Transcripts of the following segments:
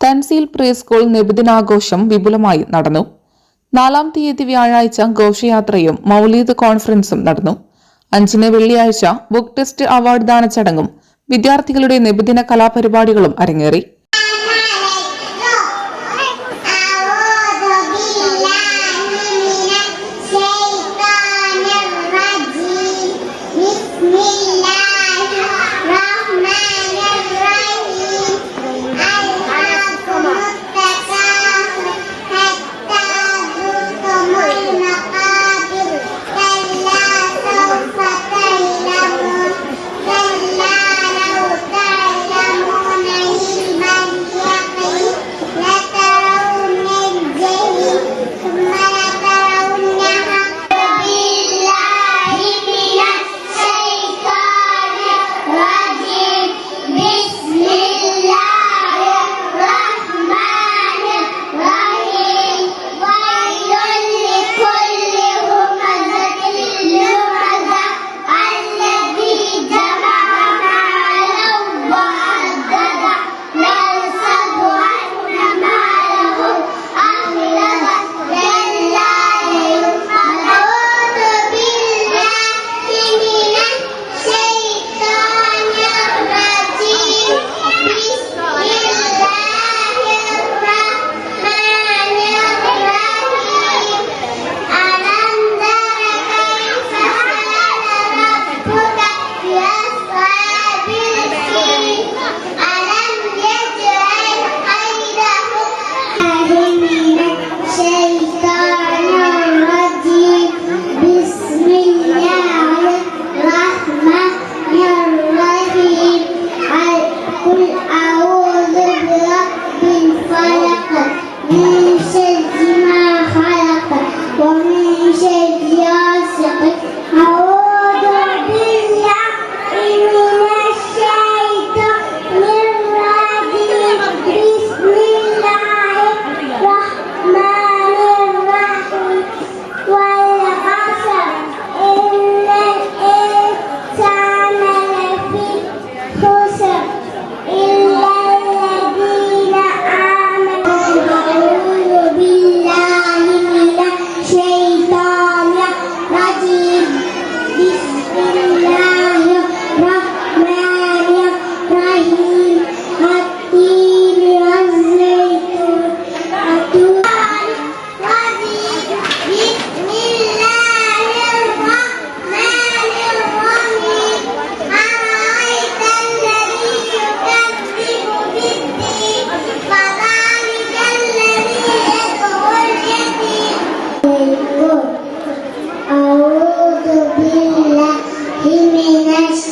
Thanseel pre school നിബിദിനാഘോഷം വിപുലമായി നടന്നു. നാലാം തീയതി വ്യാഴാഴ്ച ഘോഷയാത്രയും മൗലീദ് കോൺഫറൻസും നടന്നു. അഞ്ചിന് വെള്ളിയാഴ്ച ബുക്ക് ടെസ്റ്റ് അവാർഡ് ദാന ചടങ്ങും വിദ്യാർത്ഥികളുടെ നിബിദിന കലാപരിപാടികളും അരങ്ങേറി. أعوذ بالله من الشيطان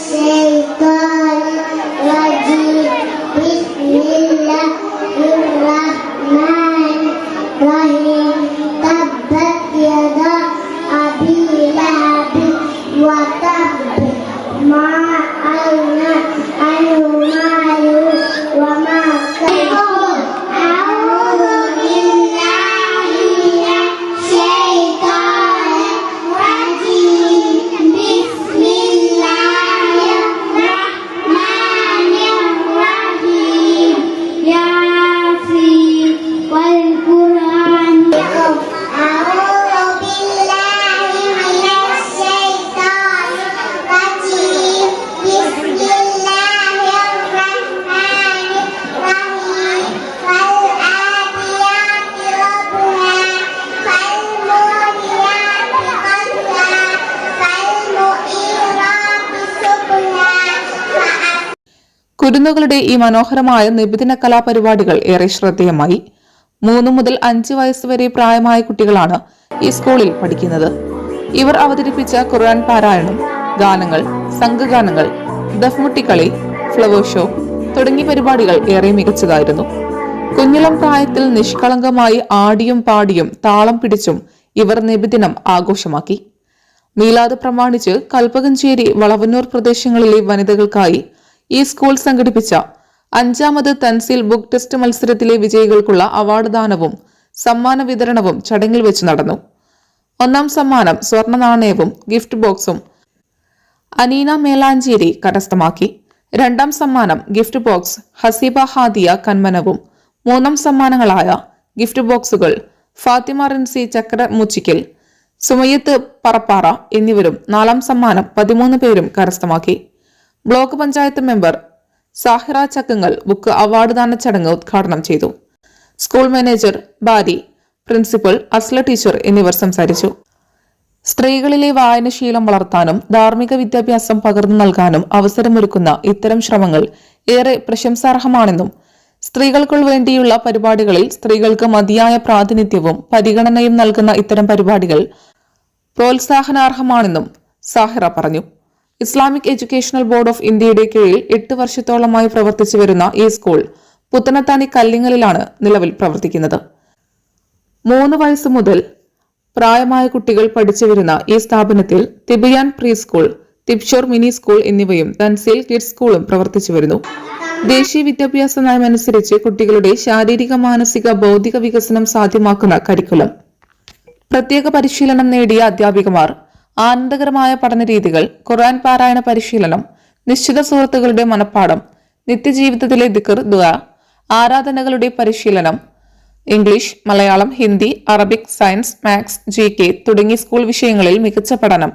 കുരുന്നുകളുടെ ഈ മനോഹരമായ നിബിദിന കലാപരിപാടികൾ ഏറെ ശ്രദ്ധേയമായി. മൂന്ന് മുതൽ അഞ്ച് വയസ്സ് വരെ പ്രായമായ കുട്ടികളാണ് ഈ സ്കൂളിൽ പഠിക്കുന്നത്. ഇവർ അവതരിപ്പിച്ച ഖുർആൻ പാരായണം ഗാനങ്ങൾ സംഘഗാനങ്ങൾ ദഫ്മുട്ടിക്കളി ഫ്ലവർ ഷോ തുടങ്ങിയ പരിപാടികൾ ഏറെ മികച്ചതായിരുന്നു. കുഞ്ഞിലം പ്രായത്തിൽ നിഷ്കളങ്കമായി ആടിയും പാടിയും താളം പിടിച്ചും ഇവർ നിബിദിനം ആഘോഷമാക്കി. മീലാദ് പ്രമാണിച്ച് കൽപ്പകഞ്ചേരി വളവന്നൂർ പ്രദേശങ്ങളിലെ വനിതകൾക്കായി ഈ സ്കൂൾ സംഘടിപ്പിച്ച അഞ്ചാമത് തൻസീൽ ബുക്ക് ടെസ്റ്റ് മത്സരത്തിലെ വിജയികൾക്കുള്ള അവാർഡ് ദാനവും സമ്മാന വിതരണവും ചടങ്ങിൽ വെച്ച് നടന്നു. ഒന്നാം സമ്മാനം സ്വർണ നാണയവും ഗിഫ്റ്റ് ബോക്സും അനീന മേലാഞ്ചേരി കരസ്ഥമാക്കി. രണ്ടാം സമ്മാനം ഗിഫ്റ്റ് ബോക്സ് ഹസീബ ഹാദിയ കന്മനവും. മൂന്നാം സമ്മാനങ്ങളായ ഗിഫ്റ്റ് ബോക്സുകൾ ഫാത്തിമ റിൻസി ചക്ര മുച്ചിക്കൽ സുമയത്ത് പറപ്പാറ എന്നിവരും നാലാം സമ്മാനം പതിമൂന്ന് പേരും കരസ്ഥമാക്കി. ബ്ലോക്ക് പഞ്ചായത്ത് മെമ്പർ സാഹിറ ചക്കങ്ങൾ ബുക്ക് അവാർഡ് ദാന ചടങ്ങ് ഉദ്ഘാടനം ചെയ്തു. School manager Bari principal Asla teacher എന്നിവർ സംസാരിച്ചു. സ്ത്രീകളിലെ വായനശീലം വളർത്താനും ധാർമ്മിക വിദ്യാഭ്യാസം പകർന്നു നൽകാനും അവസരമൊരുക്കുന്ന ഇത്തരം ശ്രമങ്ങൾ ഏറെ പ്രശംസാർഹമാണെന്നും സ്ത്രീകൾക്കുൾ വേണ്ടിയുള്ള പരിപാടികളിൽ സ്ത്രീകൾക്ക് മതിയായ പ്രാതിനിധ്യവും പരിഗണനയും നൽകുന്ന ഇത്തരം പരിപാടികൾ പ്രോത്സാഹനാർഹമാണെന്നും സാഹിറ പറഞ്ഞു. ഇസ്ലാമിക് എഡ്യൂക്കേഷണൽ ബോർഡ് ഓഫ് ഇന്ത്യയുടെ കീഴിൽ എട്ട് വർഷത്തോളമായി പ്രവർത്തിച്ചു വരുന്ന ഈ സ്കൂൾ പുത്തനത്താണി കല്ലിങ്ങലിലാണ് നിലവിൽ പ്രവർത്തിക്കുന്നത്. മൂന്ന് വയസ്സ് മുതൽ പ്രായമായ കുട്ടികൾ പഠിച്ചു വരുന്ന ഈ സ്ഥാപനത്തിൽ തിബിയാൻ പ്രീ സ്കൂൾ തിപ്ഷോർ മിനി സ്കൂൾ എന്നിവയും തൻസീൽ കിഡ്സ് സ്കൂളും പ്രവർത്തിച്ചു വരുന്നു. ദേശീയ വിദ്യാഭ്യാസ നയമനുസരിച്ച് കുട്ടികളുടെ ശാരീരിക മാനസിക ബൗദ്ധിക വികസനം സാധ്യമാക്കുന്ന കരിക്കുലം. പ്രത്യേക പരിശീലനം നേടിയ അധ്യാപികമാർ ആനന്ദകരമായ പഠന രീതികൾ ഖുർആൻ പാരായണ പരിശീലനം നിശ്ചിത സുഹൃത്തുക്കളുടെ മനഃപ്പാഠം നിത്യജീവിതത്തിലെ ദിക്കർ ദുആ ആരാധനകളുടെ പരിശീലനം English Malayalam Hindi Arabic science maths G K തുടങ്ങിയ സ്കൂൾ വിഷയങ്ങളിൽ മികച്ച പഠനം.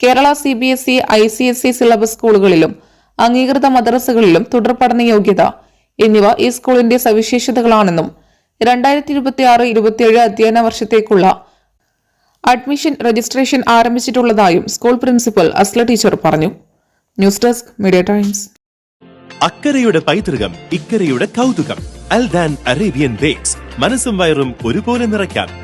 Kerala C B S E I C S E syllabus സ്കൂളുകളിലും അംഗീകൃത മദ്രസകളിലും തുടർ പഠന യോഗ്യത എന്നിവ ഈ സ്കൂളിന്റെ സവിശേഷതകളാണെന്നും രണ്ടായിരത്തി ഇരുപത്തി ആറ് ഇരുപത്തിയേഴ് അധ്യയന വർഷത്തേക്കുള്ള അഡ്മിഷൻ രജിസ്ട്രേഷൻ ആരംഭിച്ചിട്ടുള്ളതായും സ്കൂൾ പ്രിൻസിപ്പൽ അസ്ല ടീച്ചർ പറഞ്ഞു. News desk media times. അക്കരയുടെ പൈതൃകം ഇക്കരയുടെ കൗതുകം. അൽദാൻ അറേബ്യൻ ബേക്സ്. മനസ്സും വയറും ഒരുപോലെ നിറയ്ക്കാം.